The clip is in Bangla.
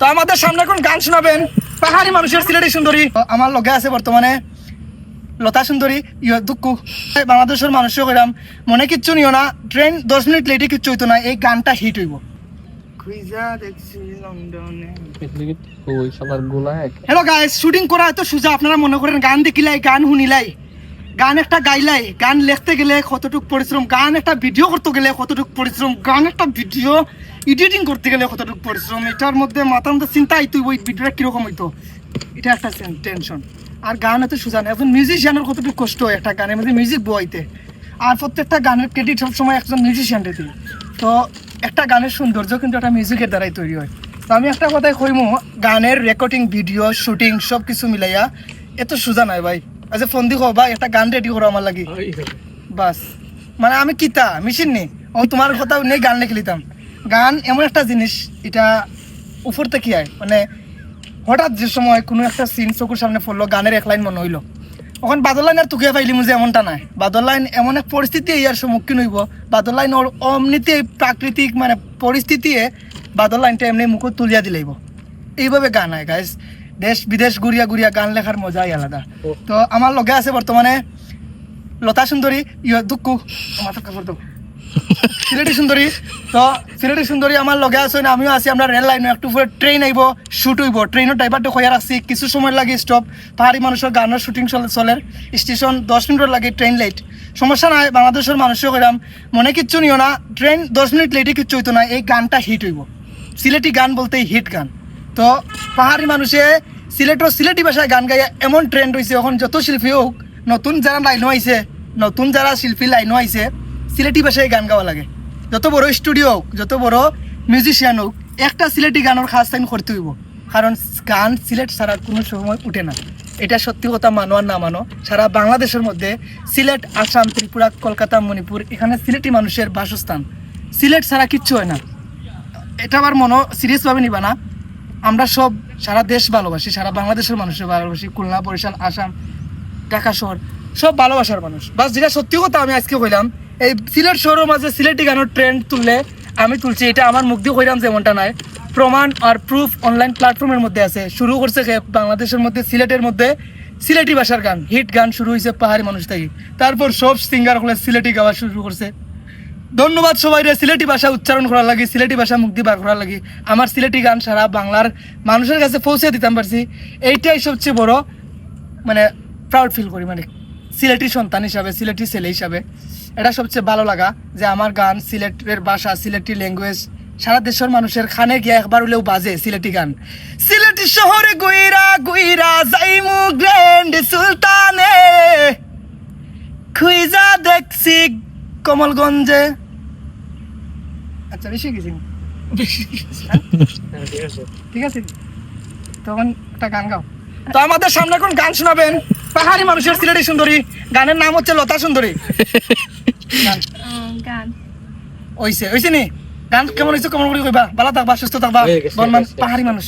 তো আমাদের সামনে এখন গান শোনাবেন পাহাড়ি মানুষের সিলেটি সুন্দরী। আমার লগে আছে বর্তমানে লতা সুন্দরী ইয়ে দুঃখু বাংলাদেশের মানুষও কইরাম মনে কিচ্ছু নিও না ট্রেন দশ মিনিট লেটে কিচ্ছু হইতো না এই গানটা হিট হইব। ওই সবার গোলা এক। হ্যালো গাইস শুটিং করা এত সোজা আপনারা মনে করেন গান দেখিলাই গান শুনিলাই। গান একটা গাইলাই, গান লিখতে গেলে কতটুক পরিশ্রম, গান একটা ভিডিও করতে গেলে কতটুক পরিশ্রম, গান একটা ভিডিও এডিটিং করতে গেলে কতটুক পরিশ্রম, এটার মধ্যে মাথার মধ্যে চিন্তা আইতো ওই ভিডিওটা কীরকম হইতো? এটা একটা টেনশন আর গান এত সোজা না একজন মিউজিশিয়ানের কতটুকু কষ্ট হয় একটা গানের মধ্যে মিউজিক বইতে? আর প্রত্যেকটা গানের ক্রেডিট সবসময় একজন মিউজিশিয়ানরে দিই তো একটা গানের সৌন্দর্য কিন্তু একটা মিউজিকের দ্বারাই তৈরি হয়। তো আমি একটা কথাই কইমু, গানের রেকর্ডিং ভিডিও শুটিং সব কিছু মিলাইয়া, এত সোজা নাই ভাই। আচ্ছা ফোন দি ভাই একটা গান রেডি করো আমার লাগি। বাস। মানে আমি কিতা? মেশিন নেই ও তোমার কথা নেই গান লিখে লিতাম। গান এমন একটা জিনিস এটা উপর থেকে আয় মানে হঠাৎ যে সময় কোনো একটা সিন চকুর সামনে পড়ল গানের এক লাইন মনে হইল এখন বাদল লাইন আর তুকে পাইলি মুঝে এমনটা নাই। বাদল লাইন এমন এক পরিস্থিতি ইয়ার সম্মুখীন হইব বাদল লাইন ওর অমনিতে প্রাকৃতিক মানে পরিস্থিতি বাদল লাইনটা এমনি মুখ তুলিয়া দিলেইব এইভাবে গান হয় গাইস দেশ বিদেশ ঘুরিয়া ঘুরিয়া গান লেখার মজাই আলাদা। তো আমার লগে আছে বর্তমানে লতা সুন্দরী ইয়ে দুঃখু মাথা কাপড় দাও সিলেটি সুন্দরী তো সিলেটি সুন্দরী আমার লগে আছে না, আমিও আছি, আমরা রেল লাইনে একটু পরে ট্রেন আইব শুট হইব। ট্রেনের ড্রাইভারটা খোয়া রাখছি কিছু সময় লাগে স্টপ পাহাড়ি মানুষের গানের শুটিং চলে স্টেশন দশ মিনিট লাগে ট্রেন লেট সমস্যা নাই বাংলাদেশের মানুষও কইরাম মনে কিচ্ছু নিও না ট্রেন দশ মিনিট লেটে কিচ্ছু হইতো না, এই গানটা হিট হইব। সিলেটি গান বলতে হিট গান। তো পাহাড়ি মানুষে সিলেটর সিলেটি ভাষায় গান গাইয়া এমন ট্রেন্ড হয়েছে এখন যত শিল্পী হোক, নতুন যারা লাইনও আইছে, নতুন যারা শিল্পী লাইনও আইছে, সিলেটি ভাষায় গান গাওয়া লাগে। যত বড় স্টুডিও হোক, যত বড় মিউজিশিয়ান হোক, একটা সিলেটি গানের খাস টাইম করতে হইব। কারণ গান সিলেট ছাড়া কোনো সময় উঠে না। এটা সত্যি কথা মানো আর না মানো, সারা বাংলাদেশের মধ্যে সিলেট, আসাম, ত্রিপুরা, কলকাতা, মণিপুর, এখানে সিলেটি মানুষের বাসস্থান। সিলেট ছাড়া কিচ্ছু হয় না। এটা আবার মনো সিরিয়াসভাবে নিবা না। আমরা সব সারা দেশ ভালোবাসি, সারা বাংলাদেশের মানুষের ভালোবাসি, খুলনা, বরিশাল, আসাম, ঢাকা শহর, সব ভালোবাসার মানুষ। বাস যেটা সত্যি কথা আমি আজকে কইলাম, এই সিলেট শহরের মাঝে সিলেটি গানের ট্রেন্ড তুললে আমি তুলছি, এটা আমার মুখ দিয়ে কইলাম যেমনটা নয় প্রমাণ আর প্রুফ অনলাইন প্ল্যাটফর্মের মধ্যে আছে। শুরু করছে বাংলাদেশের মধ্যে, সিলেটের মধ্যে সিলেটি ভাষার গান। হিট গান শুরু হয়েছে পাহাড়ি মানুষ থেকে। তারপর সব সিঙ্গার হলে সিলেটি গাওয়া শুরু করছে। ধন্যবাদ সবাই রে সিলেটি ভাষা উচ্চারণ করার লাগে, সিলেটি ভাষা মুক্তি বার করার লাগে। আমার সিলেটি গান সারা বাংলার মানুষের কাছে পৌঁছে দিতাম পারছি। এইটাই সবচেয়ে বড় মানে প্রাউড ফিল করি মানে সিলেটি সন্তান হিসাবে, সিলেটি ছেলে হিসাবে। এটা সবচেয়ে ভালো লাগা যে আমার গান সিলেটের ভাষা, সিলেটি ল্যাঙ্গুয়েজ সারা দেশের মানুষের খানে গিয়ে একবার হলেও বাজে সিলেটি গান। সিলেটি শহরে গুইরা গুইরা যাইমু গ্র্যান্ড সুলতানে খুইজা দেখছি কমলগঞ্জে। আচ্ছা বেশি গেছি ঠিক আছে। তখন একটা গান গাও। তো আমাদের সামনে এখন গান শোনাবেন পাহাড়ি মানুষের সিলেটি সুন্দরী। গানের নাম হচ্ছে লতা সুন্দরী। গান। ওইছে ওইছে নি? গান কেমন হয়েছে কেমন করে কইবা। ভালো থাকবা সুস্থ থাকবা। হয়ে বলমান পাহাড়ি মানুষ।